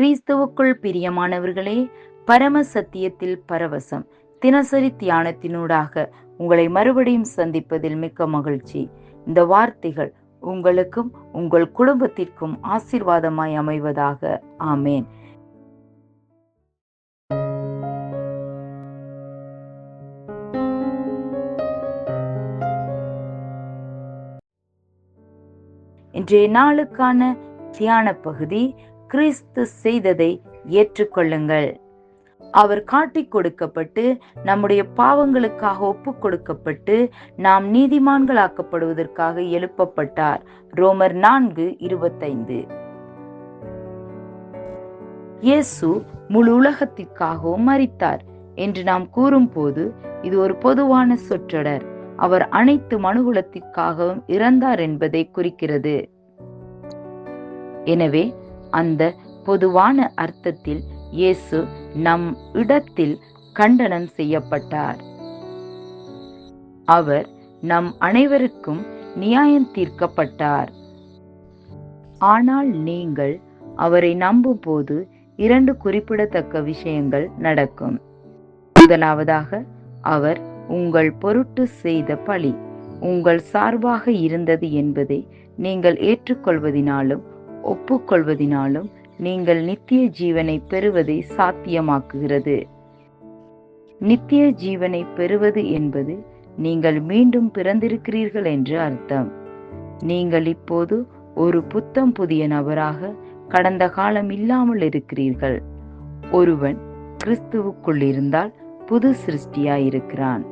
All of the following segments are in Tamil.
கிறிஸ்துவுக்குள் பிரியமானவர்களே பரம சத்தியத்தில் பரவசம். தினசரி தியானத்தினூடாக உங்களை மறுபடியும் சந்திப்பதில் மிக்க மகிழ்ச்சி. இந்த வார்த்தைகள் உங்களுக்கும் உங்கள் குடும்பத்திற்கும் ஆசீர்வாதமாய் அமைவதாக. ஆமேன். இன்றைய நாளுக்கான தியான பகுதி கிறிஸ்து செய்ததை ஏற்றுக்கொள்ளுங்கள். அவர் காட்டி கொடுக்கப்பட்டு நம்முடைய பாவங்களுக்காக ஒப்பு கொடுக்கப்பட்டு நாம் நீதிமான்களாக்கப்படுவதற்காக எழுப்பப்பட்டார். ரோமர் நான்கு இருபத்தைந்து. இயேசு முழு உலகத்திற்காகவும் மறித்தார் என்று நாம் கூறும்போது இது ஒரு பொதுவான சொற்றொடர். அவர் அனைத்து மனுகுலத்திற்காகவும் இறந்தார் என்பதை குறிக்கிறது. எனவே அந்த பொதுவான அர்த்தத்தில் இயேசு நம் இடத்தில் கண்டனம் செய்யப்பட்டார். அவர் நம் அனைவருக்கும் நியாயம் தீர்க்கப்பட்டார். ஆனால் நீங்கள் அவரை நம்பும் போது இரண்டு குறிப்பிடத்தக்க விஷயங்கள் நடக்கும். முதலாவதாக அவர் உங்கள் பொருட்டு செய்த பழி உங்கள் சார்பாக இருந்தது என்பதை நீங்கள் ஏற்றுக்கொள்வதினாலும் ஒப்புக்கொள்வதினாலும் நீங்கள் நித்திய ஜீவனை பெறுவதை சாத்தியமாக்குகிறது. நித்திய ஜீவனை பெறுவது என்பது நீங்கள் மீண்டும் பிறந்திருக்கிறீர்கள் என்று அர்த்தம். நீங்கள் இப்போது ஒரு புத்தம் புதிய நபராக கடந்த காலம் இல்லாமல் இருக்கிறீர்கள். ஒருவன் கிறிஸ்துவுக்குள் இருந்தால் புது சிருஷ்டியாயிருக்கிறான்.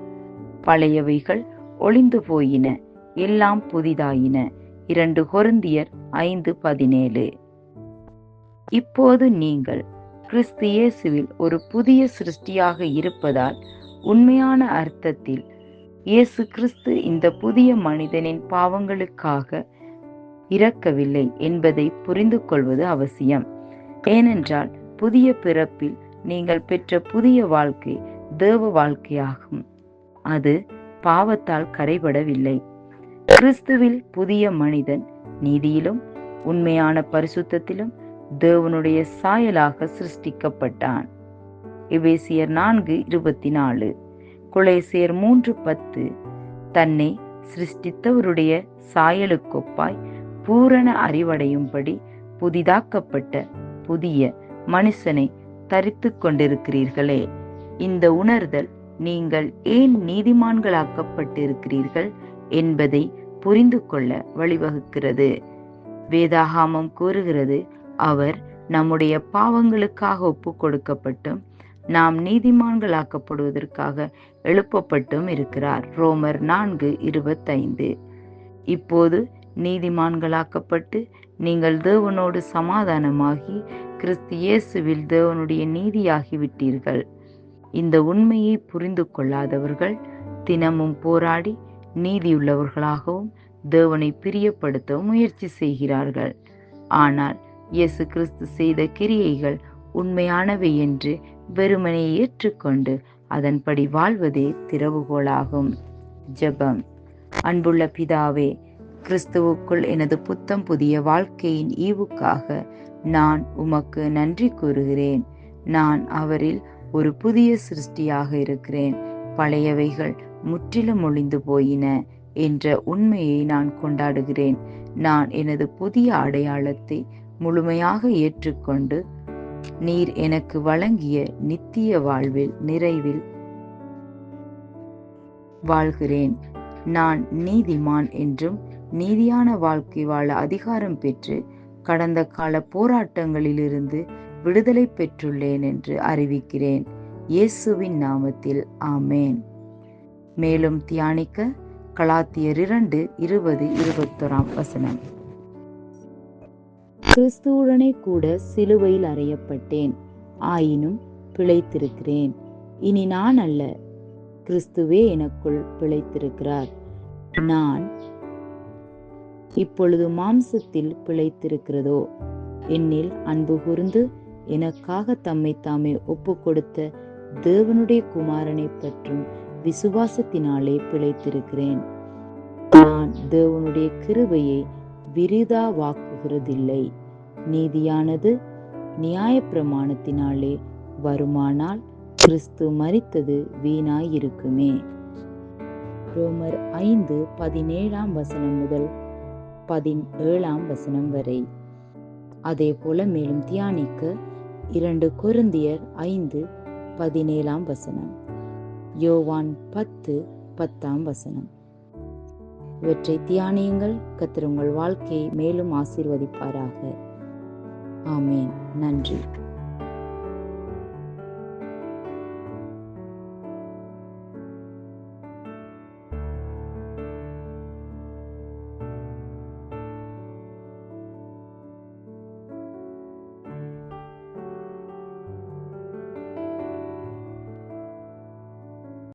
பழையவைகள் ஒளிந்து போயின எல்லாம் புதிதாயின. இரண்டு கொருந்தியர் ஐந்து பதினேழு. இப்போது நீங்கள் கிறிஸ்து இயேசுவில் ஒரு புதிய சிருஷ்டியாக இருப்பதால் உண்மையான அர்த்தத்தில் இயேசு கிறிஸ்து இந்த புதிய மனிதனின் பாவங்களுக்காக இறக்கவில்லை என்பதை புரிந்து கொள்வது அவசியம். ஏனென்றால் புதிய பிறப்பில் நீங்கள் பெற்ற புதிய வாழ்க்கை தேவ வாழ்க்கையாகும். அது பாவத்தால் கரைபடவில்லை. கிறிஸ்துவில் புதிய மனிதன் நீதியிலும் உண்மையான பரிசுத்தத்திலும் தேவனுடைய சாயலாக சிருஷ்டிக்கப்பட்டான். எபேசியர் நான்கு இருபத்தி நாலு குலேசியர் மூன்று பத்து. தன்னை சிருஷ்டித்தவருடைய சாயலுக்கொப்பாய் பூரண அறிவடையும்படி புதிதாக்கப்பட்ட புதிய மனுஷனை தரித்து கொண்டிருக்கிறீர்களே. இந்த உணர்தல் நீங்கள் ஏன் நீதிமான்களாக்கப்பட்டிருக்கிறீர்கள்? என்பதை புரிந்து கொள்ள வழிவகுக்கிறது. வேதாகாமம் கூறுகிறது அவர் நம்முடைய பாவங்களுக்காக ஒப்பு கொடுக்கப்பட்டும் நாம் நீதிமான்களாக்கப்படுவதற்காக எழுப்பப்பட்டும் இருக்கிறார். ரோமர் நான்கு இருபத்தைந்து. இப்போது நீதிமான்களாக்கப்பட்டு நீங்கள் தேவனோடு சமாதானமாகி கிறிஸ்து இயேசுவில் தேவனுடைய நீதியாகிவிட்டீர்கள். இந்த உண்மையை புரிந்து கொள்ளாதவர்கள் தினமும் போராடி நீதியுள்ளவர்களாகவும் தேவனை பிரியப்படுத்தவும் முயற்சி செய்கிறார்கள். ஆனால் இயேசு கிறிஸ்து செய்த கிரியைகள் உண்மையானவை என்று வெறுமனை ஏற்றுக்கொண்டு அதன்படி வாழ்வதே திறவுகோலாகும். ஜெபம். அன்புள்ள பிதாவே கிறிஸ்துவுக்குள் எனது புத்தம் புதிய வாழ்க்கையின் ஈவுக்காக நான் உமக்கு நன்றி கூறுகிறேன். நான் அவரில் ஒரு புதிய சிருஷ்டியாக இருக்கிறேன். பழையவைகள் முற்றிலும் ஒளிந்து போயின என்ற உண்மையை நான் கொண்டாடுகிறேன். நான் எனது புதிய அடையாளத்தை முழுமையாக ஏற்றுக்கொண்டு நீர் எனக்கு வழங்கிய நித்திய வாழ்வில் நிறைவில் வாழ்கிறேன். நான் நீதிமான் என்றும் நீதியான வாழ்க்கை வாழ அதிகாரம் பெற்று கடந்த கால போராட்டங்களிலிருந்து விடுதலை பெற்றுள்ளேன் என்று அறிவிக்கிறேன். இயேசுவின் நாமத்தில் ஆமேன். மேலும் தியானிக்க கலாத்தியர் இரண்டு இருபது இருபத்தொராம் வசனம். கிறிஸ்துவுடனே கூட சிலுவையில் அறையப்பட்டேன் ஆயினும் பிழைத்திருக்கிறேன். இனி நான் அல்ல கிறிஸ்துவே எனக்குள் பிழைத்திருக்கிறார். நான் இப்பொழுது மாம்சத்தில் பிழைத்திருக்கிறதோ? என்னில் அன்பு கூர்ந்து எனக்காக தம்மை தாமே ஒப்பு கொடுத்த தேவனுடைய குமாரனை பற்றும் விசுவாசத்தினாலே பிழைத்திருக்கிறேன். நான் தேவனுடைய கிருபையை விரிதா வாக்குகிறதில்லை நீதியானது நியாயப்பிரமாணத்தினாலே வருமானால் கிறிஸ்து மறித்தது வீணாயிருக்குமே. ரோமர் ஐந்து பதினேழாம் வசனம் முதல் பதினேழாம் வசனம் வரை. அதே போல மேலும் தியானிக்க இரண்டு கொருந்தியர் ஐந்து பதினேழாம் வசனம். யோவான் பத்து பத்தாம் வசனம். இவற்றை தியானியுங்கள் கத்திர உங்கள் வாழ்க்கையை மேலும் ஆசீர்வதிப்பாராக. ஆமேன். நன்றி.